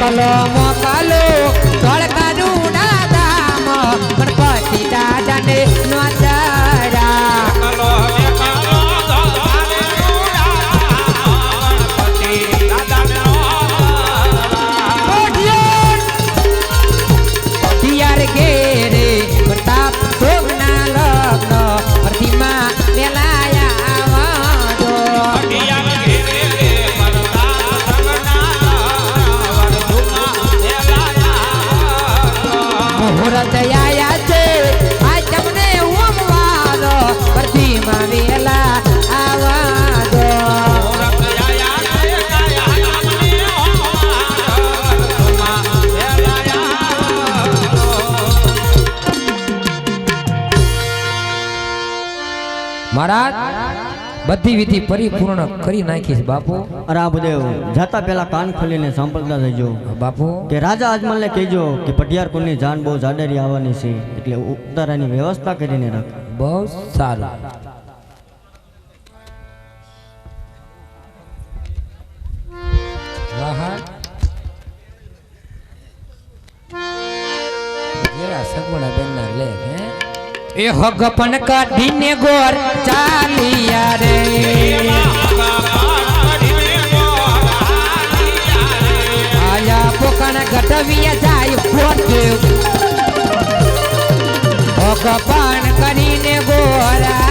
Paloma મહારાજ બધી વિધિ પરિપૂર્ણ કરી નાખી છે બાપુ. રામદેવ જતા પેલા કાન ખોલીને સાંભળતા જજો બાપુ. કે રાજા અજમલને કહેજો કે પટિયાર કુળની જાન બહુ જાડેરી આવવાની છે એટલે ઉતારાની વ્યવસ્થા કરીને રાખ. બહુ સારું. रहा है। का दिन गोर चालिया रे। आया पोकन गटविया जाय फोटे पोते होगपन करीने गोरा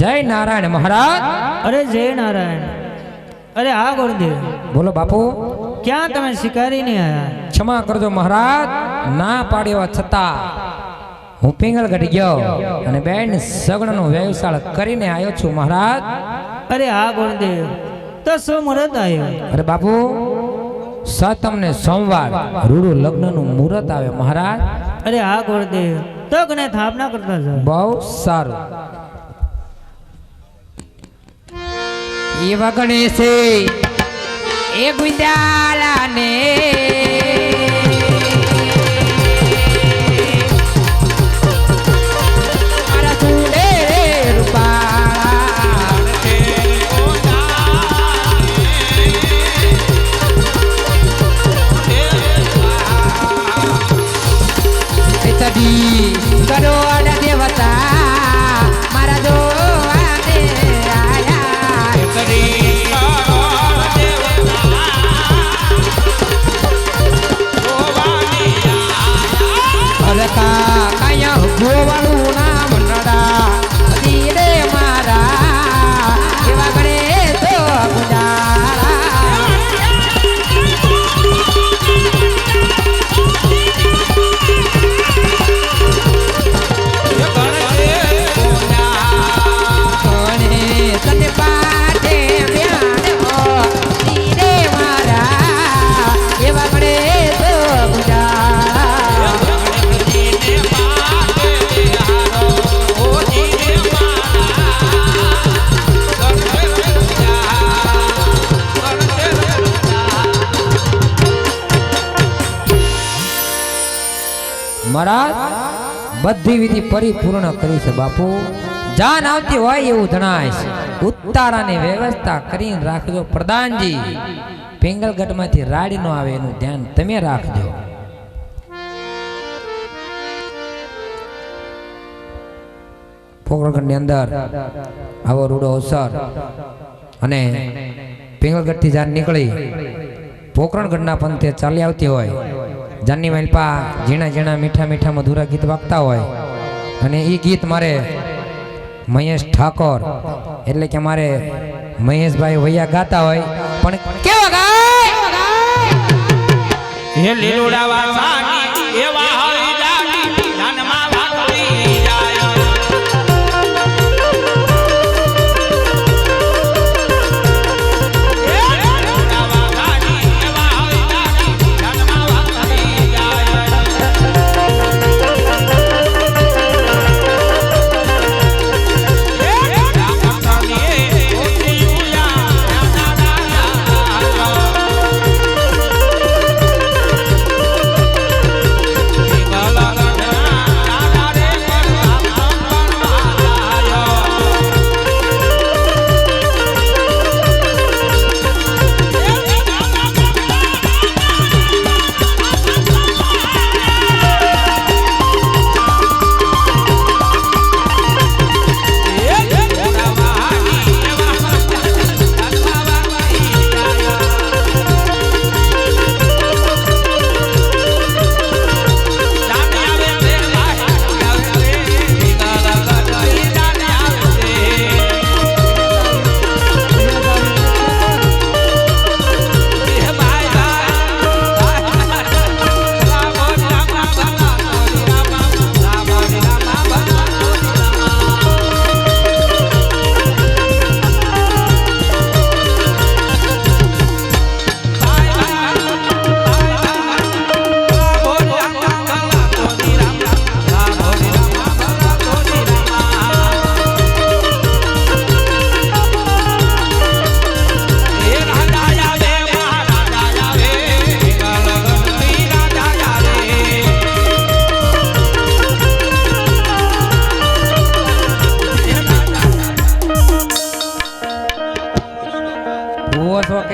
જય નારાયણ મહારાજ. અરે જય નારાયણ. અરે આ ગુરુદેવ બોલો બાપુ. ક્યાં તમે શિકારી ને ક્ષમા કરજો મહારાજ. ના પાડ્યો છતાં હું પિંગળગઢ ગયો અને બેન સગણનો વ્યવસાળ કરીને આવ્યો છું મહારાજ. અરે આ ગુરુદેવ તો શું મુહૂર્ત આવ્યો? અરે બાપુ સાતમ ને સોમવાર રૂડુ લગ્નનું મુહૂર્ત આવે મહારાજ. અરે આ ગુરુદેવ તો કને થાપના કરતા જાઓ. બહુ સારું. એવા ગણેશે. એ ગુંદાલાને બધી વિધિ પરિપૂર્ણ કરી છે બાપુ. જાન આવતી હોય એવું જણાય છે. ઉત્તારાની વ્યવસ્થા કરીને રાખજો પ્રધાનજી. પિંગલગઢમાંથી રાડી નો આવે એનું ધ્યાન તમે રાખજો. પોકરણગઢની અંદર આવો રૂડો અવસર અને પિંગલગઢથી જાન નીકળી, પોકરણગઢના પંથે ચાલી આવતી હોય જાનની માલપા ઝીણા ઝીણા મીઠા મીઠા મધુરા ગીત વાગતા હોય. અને એ ગીત મારે મહેશ ઠાકોર, એટલે કે મારે મહેશભાઈ વૈયા ગાતા હોય. પણ કેવા ગાય?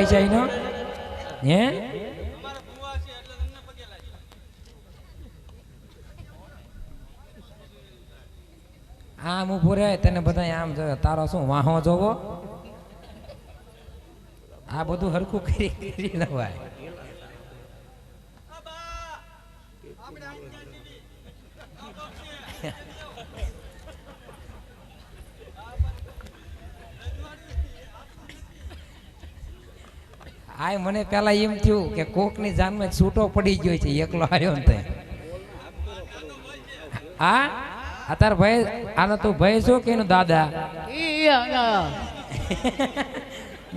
છે નો? હે? આમ ઊભો રહે, તને બધા આમ તારો શું વાહો જોવો? આ બધું હરખું કરી કરી નવાય આ મને પેલા એમ થયું કે કોકની જાનમાં છૂટો પડી ગયો છે એકલો આવ્યો ને તે આ અત્યારે ભાઈ આનો તું ભાઈ શું કે એનો દાદા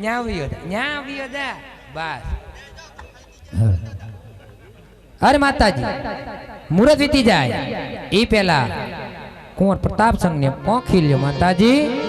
ન્યા આવ્યો ન્યા આવ્યો દા. બસ. અરે માતાજી મુરત વીતી જાય. એ પેલા કુંવર પ્રતાપ સંઘ ને પોખી લ્યો માતાજી.